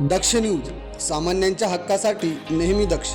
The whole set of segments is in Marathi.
दक्ष न्यूज सामान्यांच्या हक्कासाठी नेहमी दक्ष.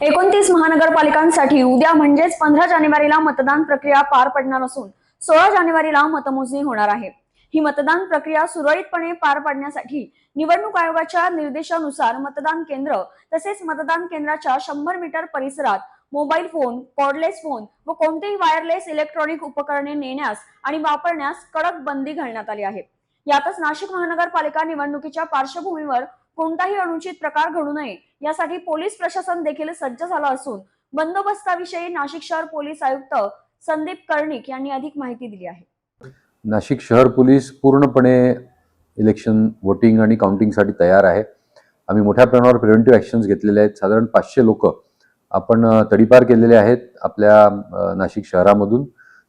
एकोणतीस महानगरपालिकांसाठी उद्या म्हणजेच पंधरा जानेवारीला मतदान प्रक्रिया पार पडणार असून सोळा जानेवारीला मतमोजणी होणार आहे. ही मतदान प्रक्रिया सुरळीतपणे पार पाडण्यासाठी निवडणूक आयोगाच्या निर्देशानुसार मतदान केंद्र तसेच मतदान केंद्राच्या शंभर मीटर परिसरात मोबाईल फोन कॉर्डलेस फोन व कोणतेही वायरलेस इलेक्ट्रॉनिक उपकरणे नेण्यास आणि वापरण्यास कडक बंदी घालण्यात आली आहे. यातच नाशिक महानगरपालिका निवडणुकीच्या पार्श्वभूमीवर कोणताही अनुचित प्रकार घडू नये यासाठी पोलीस प्रशासन देखील सज्ज झालं असून बंदोबस्ताविषयी नाशिक शहर पोलीस आयुक्त संदीप कर्णिक यांनी अधिक माहिती दिली आहे. नाशिक शहर पोलीस पूर्णपणे इलेक्शन वोटिंग आणि काउंटिंगसाठी तयार आहे. आम्ही मोठ्या प्रमाणावर प्रिव्हेंटिव्ह ॲक्शन्स घेतलेले आहेत. साधारण पाचशे लोक आपण तडीपार केलेले आहेत आपल्या नाशिक शहरामधून.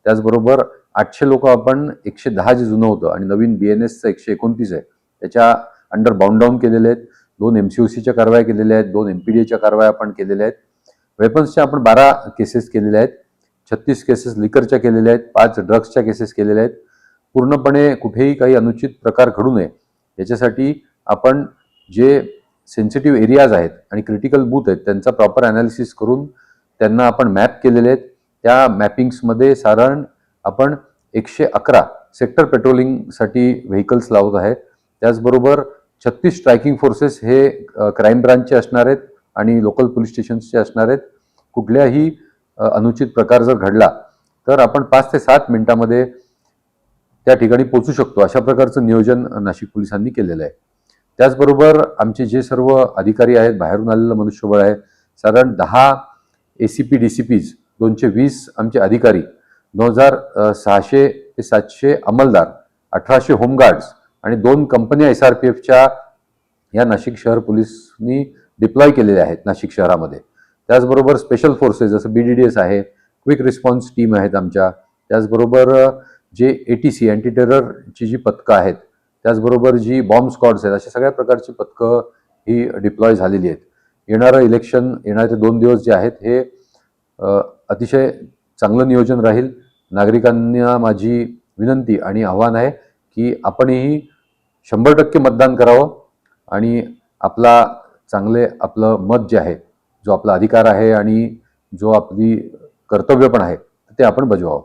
त्याचबरोबर आठशे लोक आपण एकशे दहा जे जुनं होतं आणि नवीन बी एन एसचं एकशे एकोणतीस आहे त्याच्या अंडर बाउंड डाऊन केलेले आहेत. दोन एम सी ओ सीच्या कारवाया केलेल्या आहेत. दोन एम पी डी एच्या कारवाया आपण केलेल्या आहेत. वेपन्सच्या आपण बारा केसेस केलेल्या आहेत. छत्तीस केसेस लिकरच्या केलेल्या आहेत. पाच ड्रग्सच्या केसेस केलेल्या आहेत. पूर्णपणे कुठेही काही अनुचित प्रकार घडू नये. याच्यासाठी आपण जे सेन्सिटिव्ह एरियाज आहेत आणि क्रिटिकल बूथ आहेत त्यांचा प्रॉपर ॲनालिसिस करून त्यांना आपण मॅप केलेले आहेत. त्या मॅपिंग्समध्ये साधारण आपण एकशे अकरा सेक्टर पेट्रोलिंगसाठी व्हेकल्स लावत आहे त्याचबरोबर छत्तीस स्ट्रायकिंग फोर्सेस हे क्राईम ब्रांचचे असणार आहेत आणि लोकल पोलीस स्टेशन्सचे असणार आहेत. कुठल्याही अनुचित प्रकार जर घडला तर आपण पाच ते सात मिनिटामध्ये त्या ठिकाणी पोचू शकतो. अशा प्रकारचं नियोजन नाशिक पोलिसांनी केलेलं आहे. त्याचबरोबर आमचे जे सर्व अधिकारी आहेत बाहेरून आलेलं मनुष्यबळ आहे साधारण दहा A C P D C Ps दोनशे वीस आमचे अधिकारी दोन हजार सहाशे ते सातशे अंमलदार अठराशे होमगार्ड्स आणि दोन कंपन्या एस आर पी एफच्या या नाशिक शहर पोलिसनी डिप्लॉय केलेल्या आहेत नाशिक शहरामध्ये. त्याचबरोबर स्पेशल फोर्सेस जसं बी डी डी एस आहे क्विक रिस्पॉन्स टीम आहेत आमच्या. त्याचबरोबर जे ए टी सी अँटी टेररची जी पथकं आहेत त्याचबरोबर जी बॉम्ब स्कॉड्स आहेत अशा सगळ्या प्रकारची पथकं ही डिप्लॉय झालेली आहेत. येणारं इलेक्शन येणारे दोन दिवस जे आहेत हे अतिशय चांगलं नियोजन राहील. नागरिकांना माझी विनंती आणि आव्हान आहे की आपणही शंभर टक्के मतदान करावं आणि आपला चांगले आपलं मत जे आहे जो आपला अधिकार आहे आणि जो आपली कर्तव्य पण आहे ते आपण बजवावं.